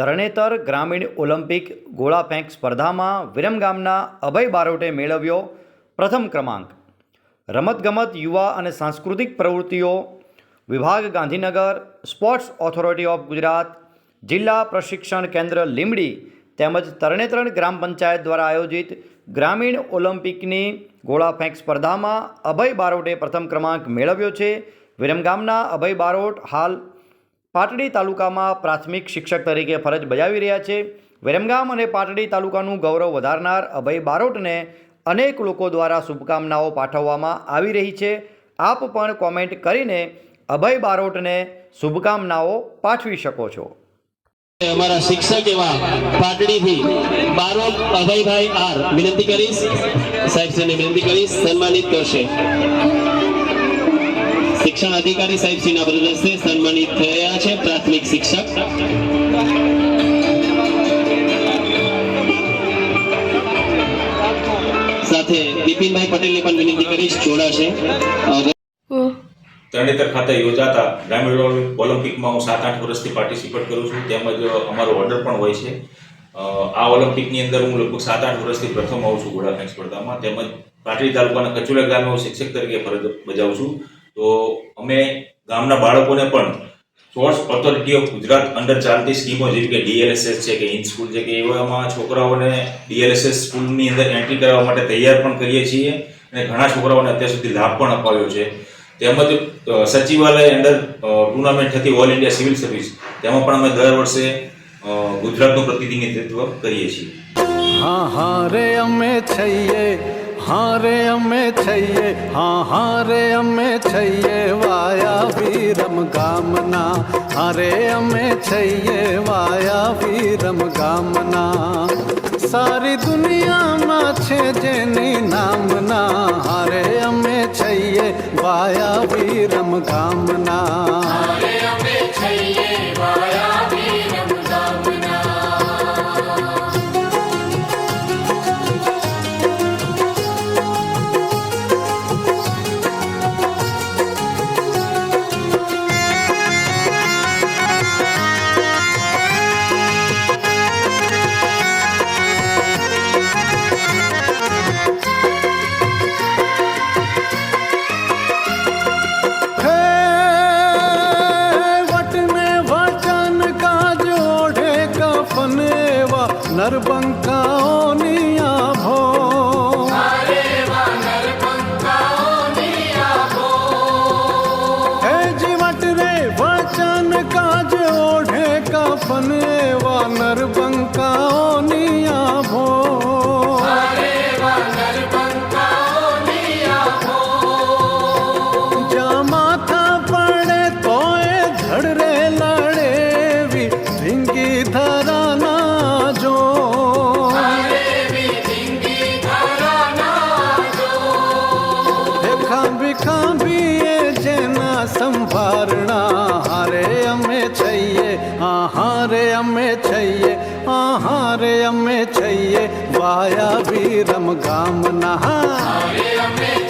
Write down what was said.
તરણેતર ગ્રામીણ ઓલિમ્પિક ગોળા ફેંક સ્પર્ધામાં વિરમગામના અભય બારોટે મેળવ્યો પ્રથમ ક્રમાંક. રમતગમત, યુવા અને સાંસ્કૃતિક પ્રવૃત્તિઓ, વિભાગ Gandhinagar, sports authority of Gujarat, જિલ્લા પ્રશિક્ષણ કેન્દ્ર લીંબડી તેમજ તરણેતર ગ્રામ પંચાયત દ્વારા આયોજિત ગ્રામીણ ઓલિમ્પિકની ગોળા ફેંક સ્પર્ધામાં અભય બારોટે પ્રથમ ક્રમાંક મેળવ્યો છે. વિરમગામના અભય બારોટ હાલ પાટડી તાલુકામાં પ્રાથમિક શિક્ષક તરીકે ફરજ બજાવી રહ્યા છે. વિરમગામ અને પાટડી તાલુકાનું ગૌરવ વધારનાર અભય બારોટને અનેક લોકો દ્વારા શુભકામનાઓ પાઠવવામાં આવી રહી છે. આપ પણ કોમેન્ટ કરીને અભય બારોટને શુભકામનાઓ પાઠવી શકો છો. અમારા શિક્ષક એવા પાટડીથી બારોટ અભયભાઈ આર. વિનંતી કરીશ. સાહેબ વિનંતી કરીશ. સન્માનિત કરશે. શિક્ષણ અધિકારી સાહેબ શ્રીના પ્રદર્શને સન્માનિત થયા છે પ્રાથમિક શિક્ષક. સાથે દીપિનભાઈ પટેલને પણ વિનંતી કરીશ, જોડાશે. તરણેતર ખાતે યોજાતા ગ્રામીણ ઓલિમ્પિકમાં હું સાત આઠ વર્ષથી પાર્ટિસિપેટ કરું છું. તેમજ અમારો ઓર્ડર પણ હોય છે. આ ઓલિમ્પિકની અંદર હું લગભગ સાત આઠ વર્ષથી પ્રથમ આવું છું ઘોડા ફેંક સ્પર્ધામાં. તેમજ પાટડી તાલુકાના કચુલા ગામે હું શિક્ષક તરીકે ફરજ બજાવું છું. તો અમે ગામના બાળકોને પણ sports authority of Gujarat under ચાલતી સ્કીમો જેવી કે ડીએલએસએસ છે કે ઇન સ્કૂલ છે કે એવામાં છોકરાઓને ડીએલએસએસ સ્કૂલની અંદર એન્ટ્રી કરવા માટે તૈયાર પણ કરીએ છીએ અને ઘણા છોકરાઓને અત્યાર સુધી લાભ પણ અપાવ્યો છે. તેમજ સચિવાલય અંડર ટુર્નામેન્ટ થતી ઓલ ઇન્ડિયા સિવિલ સર્વિસ તેમાં પણ અમે દર વર્ષે ગુજરાતનું પ્રતિનિધિત્વ કરીએ છીએ. હા હા, રે, અમે છઈએ હા રે અમે છઈએ હા હા રે અમે છઈએ વાયા વીરમ ગામના હારે અમે છઈએ વાયા વીરમ ગામના સારી દુનિયામાં છે જેની નામના હારે અમે છઈએ વાયા વીરમ ગામના નરબંકાઓની આભો હે જીવટ રે વચન કાજ ઓઢે કફન એવા નરબંકા ખાંભી જેના સંભારણા, હારે અમે છઈએ આહારે અમે છઈએ આહારે અમે છઈએ વાયા વીરમ ગામના. હારે જ્યાં